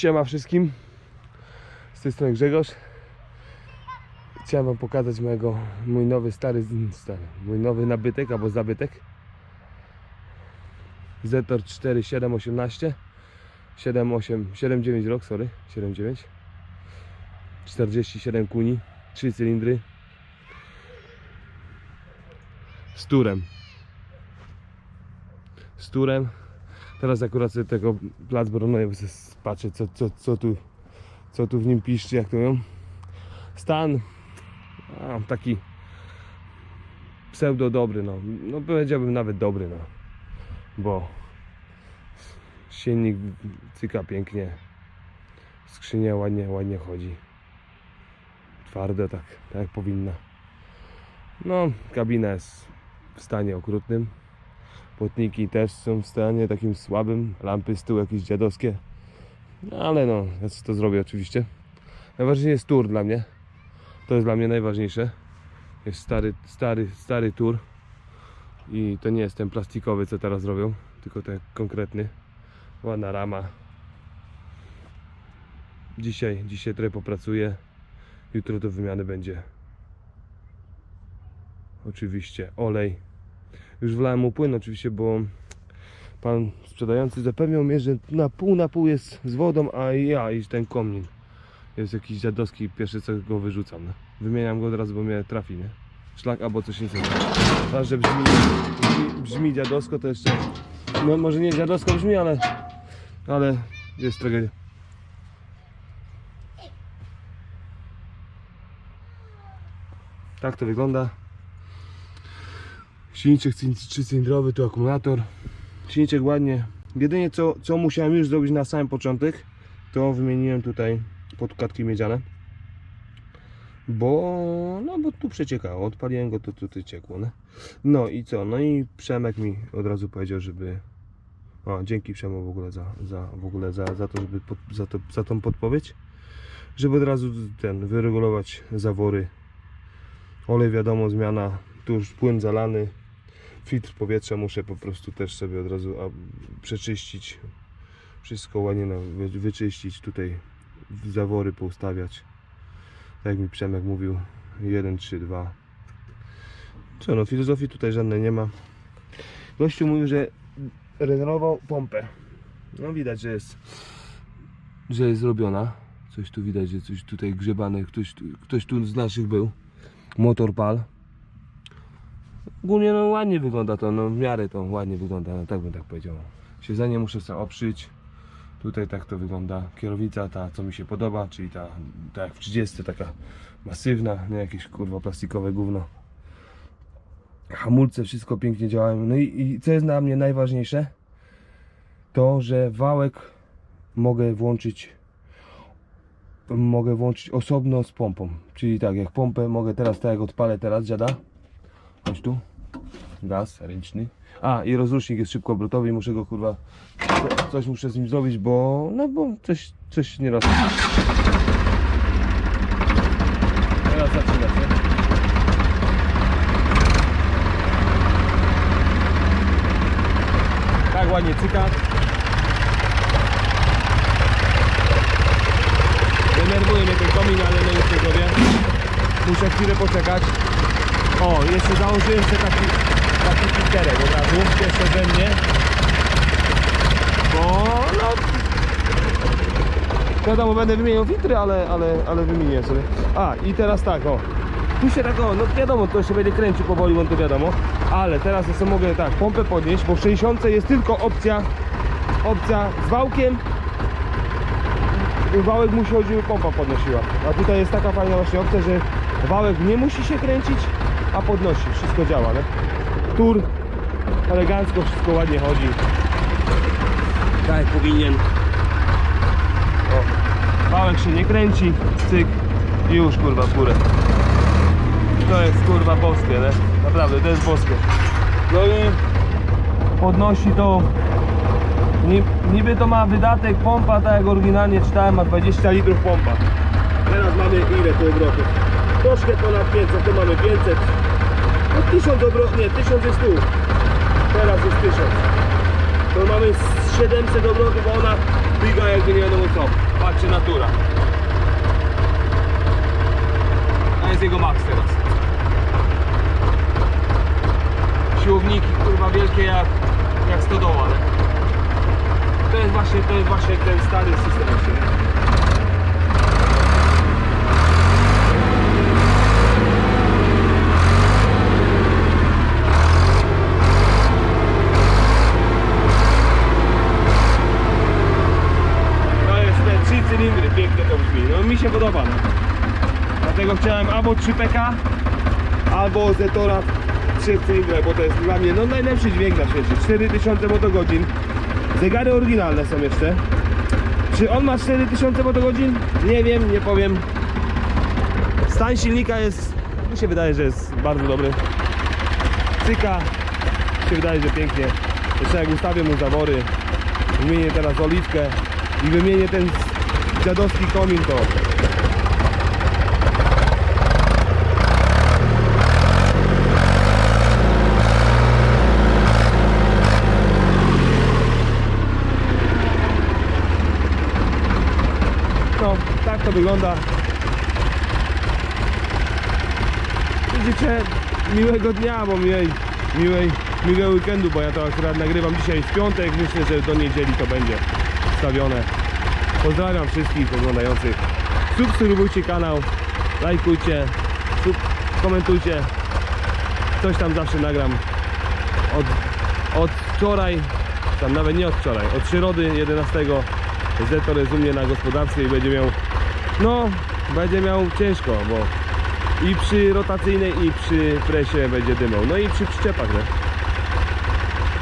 Siema wszystkim. Z tej strony Grzegorz. Chciałem wam pokazać mojego, mój nowy stary, stary, mój nowy nabytek albo zabytek. Zetor 4718 78, 79 rok, sorry, 79 47 kuni, 3 cylindry z turem z turem teraz akurat sobie tego plac sobie patrzę co, co, co tu co tu w nim piszczy, jak to mówią. Stan a, taki pseudo dobry, no. no powiedziałbym nawet dobry, no. Bo silnik cyka pięknie. Skrzynia ładnie, ładnie chodzi. Twarde tak, tak jak powinna. No kabina jest w stanie okrutnym płotniki też są w stanie takim słabym lampy z tyłu jakieś dziadowskie. No, ale no, ja to zrobię oczywiście. Najważniejszy jest tur dla mnie. To jest dla mnie najważniejsze. Jest stary, stary, stary tur i to nie jest ten plastikowy co teraz robią tylko ten konkretny. Ładna rama. Dzisiaj, dzisiaj trochę popracuję. Jutro do wymiany będzie. Oczywiście olej już wlałem mu płyn oczywiście bo pan sprzedający zapewniał mnie, że na pół na pół jest z wodą a ja i ten komin jest jakiś dziadowski pierwszy co go wyrzucam no. wymieniam go od razu bo mnie trafi nie? szlak albo coś innego a że brzmi, brzmi, brzmi dziadowsko to jeszcze no może nie dziadowsko brzmi ale ale jest tragedia tak to wygląda silniczek trzycylindrowy tu akumulator. Silniczek ładnie. Jedynie co, co musiałem już zrobić na samym początek to wymieniłem tutaj podkładki miedziane. Bo no bo tu przeciekało odpaliłem go to tutaj ciekło nie? no i co? No i Przemek mi od razu powiedział żeby o, dzięki Przemu w ogóle za, za, w ogóle za, za, to, żeby pod, za, to, za tą podpowiedź. Żeby od razu ten wyregulować zawory. Olej wiadomo zmiana tu już płyn zalany filtr powietrza muszę po prostu też sobie od razu przeczyścić. Wszystko ładnie wyczyścić tutaj zawory poustawiać. Tak jak mi Przemek mówił 1, 3, 2 co no filozofii tutaj żadnej nie ma. Gościu mówił, że renowował pompę. No widać, że jest że jest zrobiona. Coś tu widać, że coś tutaj grzebane ktoś, ktoś tu z naszych był. Motor pal ogólnie no ładnie wygląda to, no w miarę to ładnie wygląda, no tak bym tak powiedział siedzenie muszę sobie oprzyć tutaj tak to wygląda, kierownica ta co mi się podoba, czyli ta, ta jak w 30 taka masywna, nie jakieś kurwa plastikowe gówno hamulce wszystko pięknie działają, no i, i co jest dla mnie najważniejsze to, że wałek mogę włączyć mogę włączyć osobno z pompą. Czyli tak, jak pompę mogę teraz, tak jak odpalę teraz, dziada. Chodź tu. Gaz ręczny. A, i rozrusznik jest szybko obrotowy i muszę go kurwa, co- coś muszę z nim zrobić, bo, no bo coś, coś nieraz. Teraz zaczyna. Tak ładnie cyka. Denerwuje mnie ten komin, ale no już nie zrobię. Muszę chwilę poczekać. O, jeszcze założyłem sobie taki, taki filterek od razu, jeszcze we mnie. Bo no... Wiadomo, będę wymieniał filtry, ale, ale, ale wymienię sobie. A, i teraz tak, o. Tu się tak, o, no wiadomo, to się będzie kręcił powoli, bo to wiadomo. Ale teraz ja sobie mogę tak, pompę podnieść, bo w 60 jest tylko opcja, opcja z wałkiem wałek musi chodzić, pompa podnosiła. A tutaj jest taka fajna właśnie opcja, że wałek nie musi się kręcić, a podnosi. Wszystko działa, nie? Tur elegancko, wszystko ładnie chodzi. Tak jak powinien. O, wałek się nie kręci, cyk i już kurwa w górę. To jest kurwa boskie, nie? Naprawdę, to jest boskie. No i podnosi to Ni- Niby to ma wydatek pompa, tak jak oryginalnie czytałem, ma 20 litrów pompa. Teraz mamy ile tu obrotów? Troszkę ponad 500, to mamy 500. No 1000 obrotów, nie, 1000 jest tu. Teraz jest 1000. to mamy z 700 obrotów, a ona biga jakby nie wiadomo co. Patrzcie natura. To jest jego max teraz. Siłowniki kurwa wielkie jak, jak stodoła, ale to jest właśnie, to jest właśnie ten stary system. właśnie. To jest te trzy cylindry, pięknie to brzmi. No mi się podoba. No. Dlatego chciałem albo 3PK, albo Zetora w trzech cylindrach, bo to jest dla mnie no, najlepszy dźwięk na świecie. 4000 motogodzin. Zegary oryginalne są jeszcze. Czy on ma 4000 motogodzin? Nie wiem, nie powiem. Stan silnika jest, mi się wydaje, że jest bardzo dobry. Cyka, mi się wydaje, że pięknie. Jeszcze jak ustawię mu zawory, wymienię teraz oliwkę i wymienię ten dziadowski komin, to No, tak to wygląda. Widzicie, miłego dnia, bo miłej, miłej, miłego weekendu, bo ja to akurat nagrywam dzisiaj w piątek. Myślę, że do niedzieli to będzie wstawione. Pozdrawiam wszystkich oglądających. Subskrybujcie kanał, lajkujcie, sub, komentujcie. Coś tam zawsze nagram od, od wczoraj, tam nawet nie od wczoraj, od środy 11 Zetor jest u mnie na gospodarstwie i będzie miał, no, będzie miał ciężko, bo i przy rotacyjnej i przy presie będzie dymał, no i przy przyczepach, nie?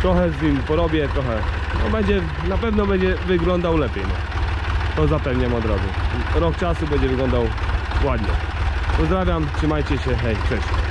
Trochę z nim porobię, trochę, no będzie, na pewno będzie wyglądał lepiej, no. To zapewniam od razu. Rok czasu będzie wyglądał ładnie. Pozdrawiam, trzymajcie się, hej, cześć.